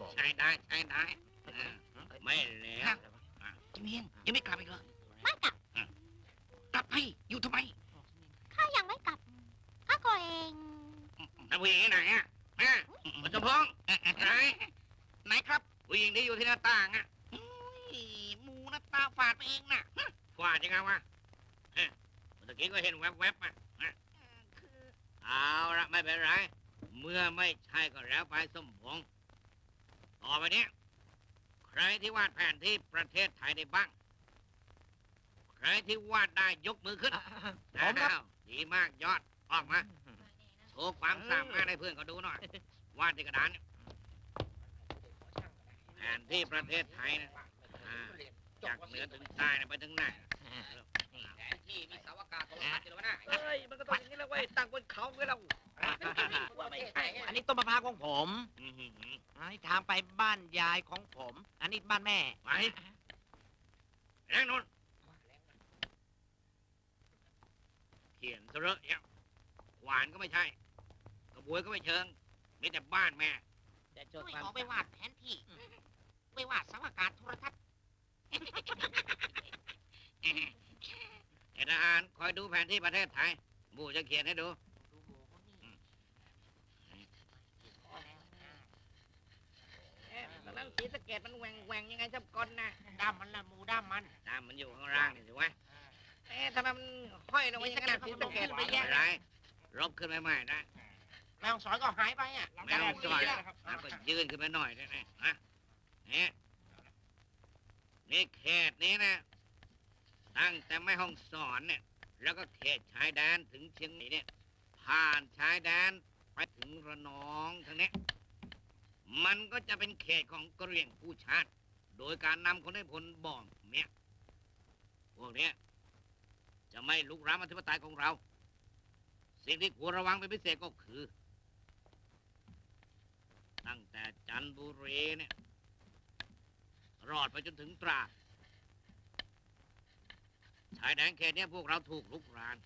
บอกใช่ได้ใช่ได้เออไม่แล้วจิมเฮียงยังไม่กลับอีกเหรอไม่กลับ กลับไปอยู่ทำไม ข้ายังไม่กลับ ข้าก็เองแล้วผู้หญิงที่ไหนอะฮะปัจจุบันไหนไหนครับผู้หญิงที่อยู่ที่หน้าต่างอะอุ้ยหมูนะตาฝาดไปเองน่ะฟาดยังไงวะฮะเมื่อกี้ก็เห็นแวบๆอะฮะคือเอาละไม่เป็นไร เมื่อไม่ใช่ก็แล้วไปสมพงษ์ ต่อไปเนี้ยใครที่วาดแผนที่ประเทศไทยได้บ้าง ใครที่วาดได้ยกมือขึ้นผมครับ อ้าวดีมากยอด ออกมา โชว์ความสามารถให้เพื่อนเขาดูหน่อย วาดที่กระดานเนี่ยแผนที่ประเทศไทยนะอ่าจากเหนือถึงใต้นะไปถึงไหนแผนที่มีเสาอากาศตรงนั้นอยู่แล้วนะเฮ้ย มันก็ต้องอย่างนี้แหละเว้ย ตั้งบนเขาไว้แล้วว่าไม่ใช่อันนี้ต้นมะพร้าวของผม อื้อหือ อันนี้ทางไปบ้านยายของผม อันนี้บ้านแม่ไปแรงนู้นเขียนซะเลอะเนี่ยขวานก็ไม่ใช่ กระบวยก็ไม่เชิงมีแต่บ้านแม่ จะจช่ดวยความเอาไปวาดแผนที่ ไปวาดเสาอากาศโทรทัศน์เอกทหารคอยดูแผนที่ประเทศไทย บูจะเขียนให้ดู ตอนนั้นสีสะเกตมันแหว่งแหว่งยังไงจับก่อนนะ ด้ามมันละหมูด้ามมันตามมันอยู่ข้างล่างนี่สิวะเอ๊ะทำไมมันห้อยลงไว้อยังไงสีสะเกตไม่เป็นไรรบขึ้นไปใหม่นะแมวสอยก็หายไปอะแมวสอยแล้วก็ยืนขึ้นไปหน่อยได้ไหมฮะเนี่ยนี่เขตนี้นะ ตั้งแต่แม่ห้องสอนเนี่ย แล้วก็เขตชายแดนถึงเชียงใหม่เนี่ย ผ่านชายแดนไปถึงระนองทางเนี้ยมันก็จะเป็นเขตของกะเหรี่ยงผู้ชาติ โดยการนำคนให้พลบ่องเนี่ยพวกเนี้ยจะไม่ลุกรามอธิปไตยของเรา สิ่งที่ควรระวังเป็นพิเศษก็คือ ตั้งแต่จันบุรีเนี่ย รอดไปจนถึงตราดชายแดนเขตเนี้ยพวกเราถูกลุกราน